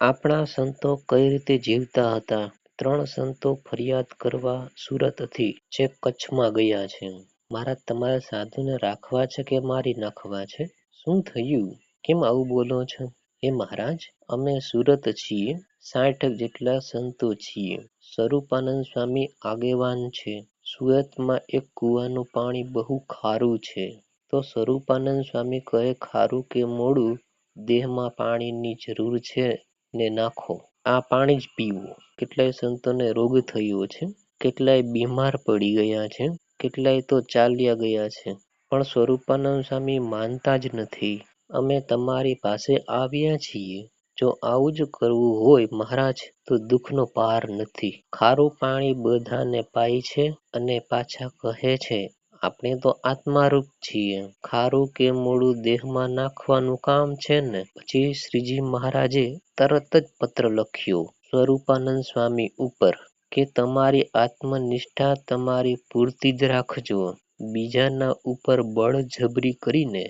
આપણા સંતો કઈ રીતે જીવતા હતા ત્રણ સંતો ફરિયાદ કરવા સુરતથી જે કચ્છમાં ગયા છે. મારા તમારા સાધુને રાખવા છે કે મારી નાખવા છે? શું થયું? કેમ આવું બોલો છો? હે મહારાજ, અમે સુરત છીએ, સાઠ જેટલા સંતો છીએ. સ્વરૂપાનંદ સ્વામી આગેવાન છે. સુરતમાં એક કૂવાનું પાણી બહુ ખારું છે. તો સ્વરૂપાનંદ સ્વામી કહે, ખારું કે મોડું દેહમાં પાણીની જરૂર છે ને નાખો. આ પાણી જ પીવો. કેટલાય સંતોને રોગ થયો છે. કેટલાય બીમાર પડી ગયા છે. કેટલાય તો ચાલ્યા ગયા છે. પણ સ્વરૂપાનંદ સ્વામી માનતા જ નથી. અમે તમારી પાસે આવ્યા છીએ. જો આવું જ કરવું હોય મહારાજ, તો દુઃખનો પાર નથી. ખારું પાણી બધાને પાય છે અને પાછા કહે છે આપણે તો આત્મારૂપ છીએ. ખારું કે મોડું દેહમાં નાખવાનું કામ છે ને? પછી શ્રીજી મહારાજે તરત જ પત્ર લખ્યો, સ્વરૂપાનંદ સ્વામી ઉપર, કે તમારી આત્મનિષ્ઠા તમારી પૂરતી જ રાખજો. બીજાના ઉપર બળજબરી કરીને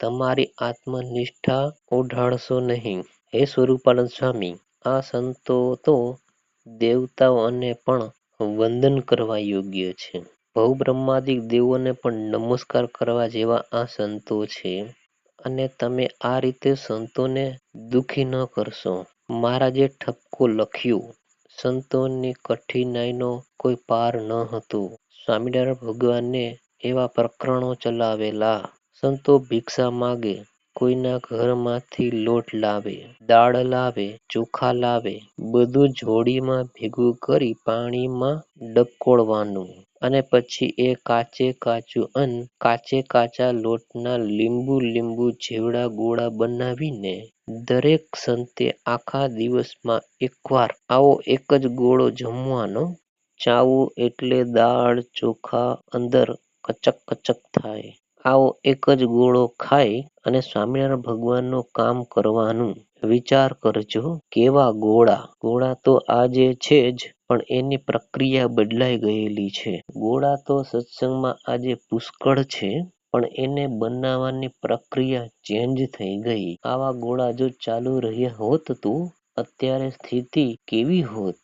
તમારી આત્મનિષ્ઠા ઓઢાડશો નહીં. હે સ્વરૂપાનંદ સ્વામી, આ સંતો તો દેવતાઓને પણ વંદન કરવા યોગ્ય છે. ભવબ્રહ્માદિક દેવોને પણ નમસ્કાર કરવા જેવા આ સંતો છે અને તમે આ રીતે સંતોને દુઃખી ન કરશો. મહારાજે ઠપકો લખ્યું સંતોની કઠિનાઈનો કોઈ પાર ન હતો. સ્વામિનારાયણ ભગવાનને એવા પ્રકરણો ચલાવેલા. સંતો ભિક્ષા માગે કોઈના ઘરમાંથી લોટ લાવે, દાળ લાવે, ચોખા લાવે બધું જોડીમાં ભેગું કરી પાણીમાં ડબકોળવાનું અને પછી એ કાચે કાચું અન્ન કાચે કાચા લોટના લીંબુ લીંબુ જેવડા ગોળા બનાવીને દરેક સંતે આખા દિવસમાં એકવાર આવો એક જ ગોળો જમવાનો. ચાવું એટલે દાળ ચોખા અંદર કચક કચક થાય. આવો એક જ ગોળો ખાઈ અને સ્વામિનારાયણ ભગવાનનું કામ કરવાનું. વિચાર કરજો કેવા ગોળા! ગોળા તો આજે છે જ, પણ એની પ્રક્રિયા બદલાઈ ગયેલી છે. ગોળા તો સત્સંગમાં આજે પુષ્કળ છે, પણ એને બનાવવાની પ્રક્રિયા ચેન્જ થઈ ગઈ. આવા ગોળા જો ચાલુ રહ્યા હોત તો અત્યારે સ્થિતિ કેવી હોત?